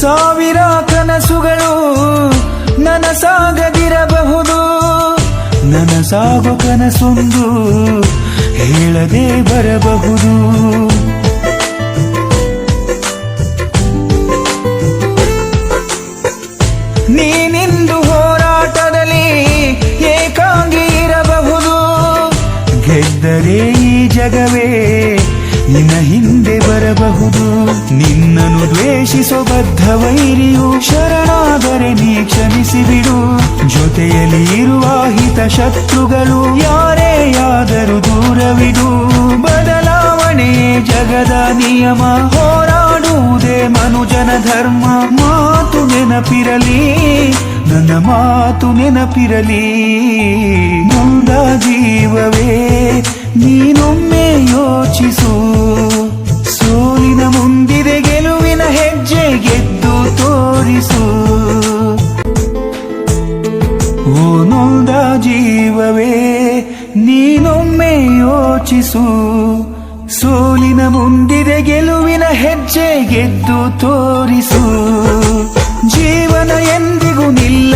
ಸಾವಿರ ಕನಸುಗಳು ನನಸಾಗದಿರಬಹುದು. ನನಸಾಗು ಕನಸೊಂದು ಹೇಳದೆ ಬರಬಹುದು. ನೀನಿಂದು ಹೋರಾಟದಲ್ಲಿ ಏಕಾಂಗಿ ಇರಬಹುದು. ಗೆದ್ದರೆ ಈ ಜಗವೇ ನಿನ್ನ ಹಿಂದೆ ಬರಬಹುದು. ನಿನ್ನನ್ನು ದ್ವೇಷಿಸೋ ಬದ್ಧ ವೈರಿಯು ಶರಣಾದರೆ ನೀ ಕ್ಷಮಿಸಿ ಬಿಡು ಜೊತೆಯಲ್ಲಿ ಇರುವ ಹಿತ ಶತ್ರುಗಳು ಯಾರೇ ಆದರೂ ದೂರವಿಡು. ಬದಲಾವಣೆ ಜಗದ ನಿಯಮ, ಹೋರಾಡುವುದೇ ಮನುಜನ ಧರ್ಮ. ಮಾತು ನೆನಪಿರಲಿ, ನನ್ನ ಮಾತು ನೆನಪಿರಲಿ. ತೋರಿಸು. ಓ ಜೀವವೇ ನೀನೊಮ್ಮೆ ಯೋಚಿಸು. ಸೋಲಿನ ಮುಂದಿದೆ ಗೆಲುವಿನ ಹೆಜ್ಜೆ ಗೆದ್ದು ತೋರಿಸು.